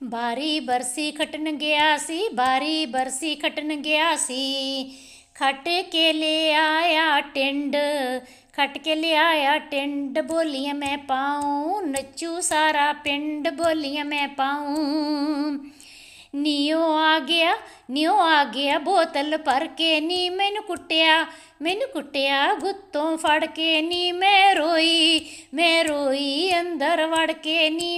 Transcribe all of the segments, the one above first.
ਬਾਰੀ ਬਰਸੀ ਖਟਣ ਗਿਆ ਸੀ, ਬਾਰੀ ਬਰਸੀ ਖਟਣ ਗਿਆ ਸੀ। ਖਟ ਕੇ ਲਿਆਇਆ ਟਿੰਡ, ਖਟ ਕੇ ਲੈ ਆਇਆ ਟਿੰਡ, ਬੋਲੀਆਂ ਮੈਂ ਪਾਉਂ, ਨੱਚੂ ਸਾਰਾ ਪਿੰਡ, ਬੋਲੀਆਂ ਮੈਂ ਪਾਉ। ਨੀਓ ਆ ਗਿਆ ਨੀਓ ਆ ਗਿਆ, ਬੋਤਲ ਭਰ ਕੇ ਨੀ ਮੈਨੂੰ ਕੁੱਟਿਆ ਮੈਨੂੰ ਕੁੱਟਿਆ, ਗੁੱਤੋਂ ਫੜ ਕੇ ਨੀ ਮੈਂ ਰੋਈ ਮੈਂ ਰੋਈ, ਅੰਦਰ ਵੜ ਕੇ ਨੀ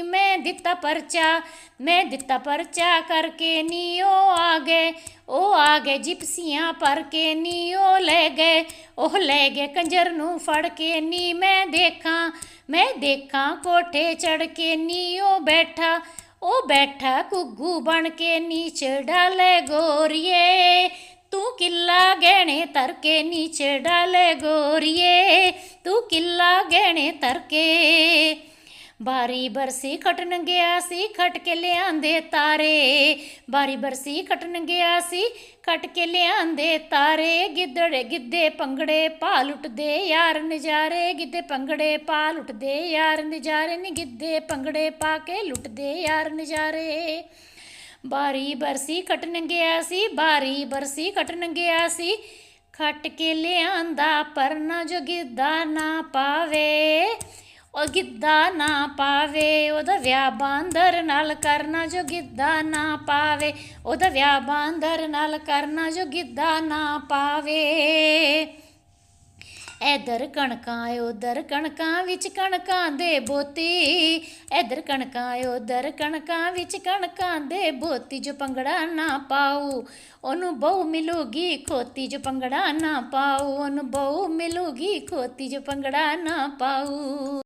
ਦਿੱਤਾ ਪਰਚਾ, ਮੈਂ ਦਿੱਤਾ ਪਰਚਾ ਕਰਕੇ ਨੀਓ ਆ ਗਏ। ਉਹ ਆ ਗਏ ਜਿਪਸੀਆਂ ਭਰ ਕੇ ਨੀਓ ਲੈ ਗਏ। ਉਹ ਲੈ ਗਏ ਕੰਜਰ ਨੂੰ ਫੜ ਕੇ ਨੀ ਮੈਂ ਦੇਖਾਂ। ਮੈਂ ਦੇਖਾਂ ਕੋਠੇ ਚੜ ਕੇ ਨੀ ਉਹ ਬੈਠਾ। ਉਹ ਬੈਠਾ ਕੁੱਗੂ ਬਣ ਕੇ ਨੀਚ ਡਾਲੇ ਗੋਰੀਏ। ਤੂੰ ਕਿੱਲਾ ਗਹਿਣੇ ਤਰਕੇ ਨੀਚ ਡਾਲੇ ਗੋਰੀਏ। ਤੂੰ ਕਿੱਲਾ ਗਹਿਣੇ ਤਰਕੇ ਬਾਰੀ ਬਰਸੀ ਖਟਣ ਗਿਆ ਸੀ, ਖਟ ਕੇ ਲਿਆਂਦੇ ਤਾਰੇ। ਬਾਰੀ ਬਰਸੀ ਖਟਣ ਗਿਆ ਸੀ, ਖਟ ਕੇ ਲਿਆਂਦੇ ਤਾਰੇ। ਗਿੱਦੜੇ ਗਿੱਦੇ ਪੰਗੜੇ ਪਾ ਲੁੱਟਦੇ ਯਾਰ ਨਜ਼ਾਰੇ। ਗਿੱਦੇ ਪੰਗੜੇ ਪਾ ਲੁੱਟਦੇ ਯਾਰ ਨਜ਼ਾਰੇ, ਨੀ ਗਿੱਦੇ ਪੰਗੜੇ ਪਾ ਕੇ ਲੁੱਟਦੇ ਯਾਰ ਨਜ਼ਾਰੇ। ਬਾਰੀ ਬਰਸੀ ਖਟਣ ਗਿਆ ਸੀ, ਬਾਰੀ ਬਰਸੀ ਖਟਣ ਗਿਆ ਸੀ। ਖਟ ਕੇ ਲਿਆਂਦਾ ਪਰਨਾ ਜੋ ਗਿੱਦਾ ਨਾ ਪਾਵੇ। ਉਹ ਗਿੱਧਾ ਨਾ ਪਾਵੇ ਉਹਦਾ ਵਿਆਹ ਬਾਂਦਰ ਨਾਲ ਕਰਨਾ ਜੋ ਗਿੱਧਾ ਨਾ ਪਾਵੇ ਉਹਦਾ ਵਿਆਹ ਬਾਂਦਰ ਨਾਲ ਕਰਨਾ ਜੋ ਗਿੱਧਾ ਨਾ ਪਾਵੇ। ਇਧਰ ਕਣਕਾਂ ਉਧਰ ਕਣਕਾਂ ਵਿੱਚ ਕਣਕਾਂ ਦੇ ਬੋਤੀ। ਇਧਰ ਕਣਕਾਂ ਉਧਰ ਕਣਕਾਂ ਵਿੱਚ ਕਣਕਾਂ ਦੇ ਬੋਤੀ, ਜੋ ਪੰਗੜਾ ਨਾ ਪਾਉ ਉਹਨੂੰ ਬਹੁ ਮਿਲੂਗੀ ਖੋਤੀ, ਜੋ ਪੰਗੜਾ ਨਾ ਪਾਉ ਉਹਨੂੰ ਬਹੁ ਮਿਲੂਗੀ ਖੋਤੀ, ਜੋ ਪੰਗੜਾ ਨਾ ਪਾਉ